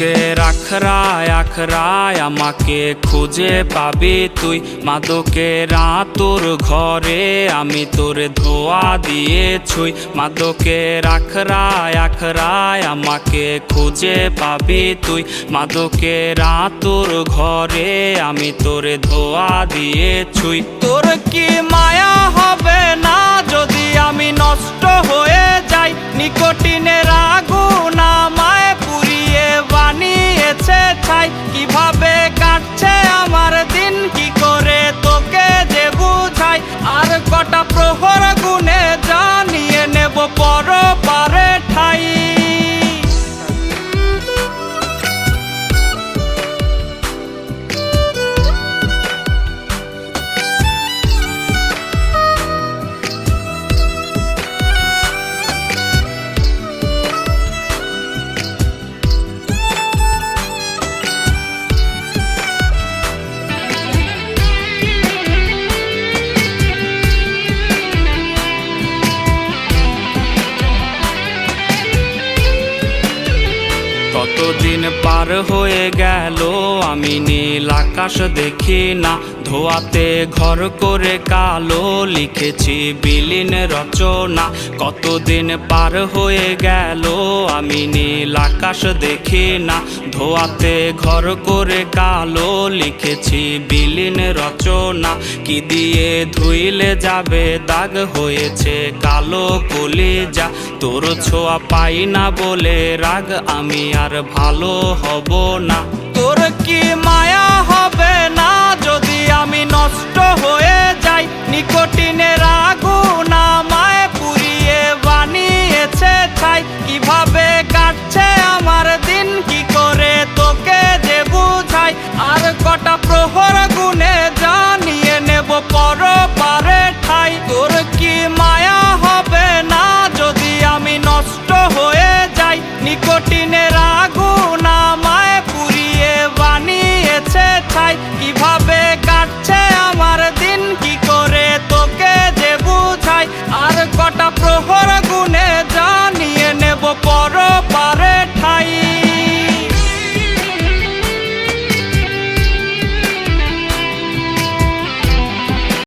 মাদকের আখড়ায় আখড়ায় আমাকে খুঁজে পাবি তুই। মাদকের তোর ঘরে আমি তোর ধোয়া দিয়ে ছুই। মাদকের আখড়ায় আমাকে খুঁজে পাবি তুই। মাদকের তোর ঘরে আমি তোর ধোয়া দিয়ে ছুই। তোর কি মায়া হবে না কতদিন পার হয়ে গেল আমি নীল আকাশ দেখি না। ধোয়াতে ঘর করে কালো লিখেছি বিলীন রচনা। কতদিন পার হয়ে গেল আমি নীল আকাশ দেখি না। ধোয়াতে ঘর করে কালো লিখেছি বিলীন রচনা। কি দিয়ে ধুইলে যাবে? দাগ হয়েছে কালো কলিজা। তোর ছোঁয়া পাই না বলে রাগ আমি আর ভালো হব না। তোর কঠিনের আগুন আমায় পুড়িয়ে বানিয়েছে ছাই কীভাবে কাটছে আমার দিন, কি করে তোকে যে বুঝাই? আর কটা প্রহর গুনে জানিয়ে নেব পর পারে ঠাই। তোর কি মায়া হবে না যদি আমি নষ্ট হয়ে যাই? নিকোটিনের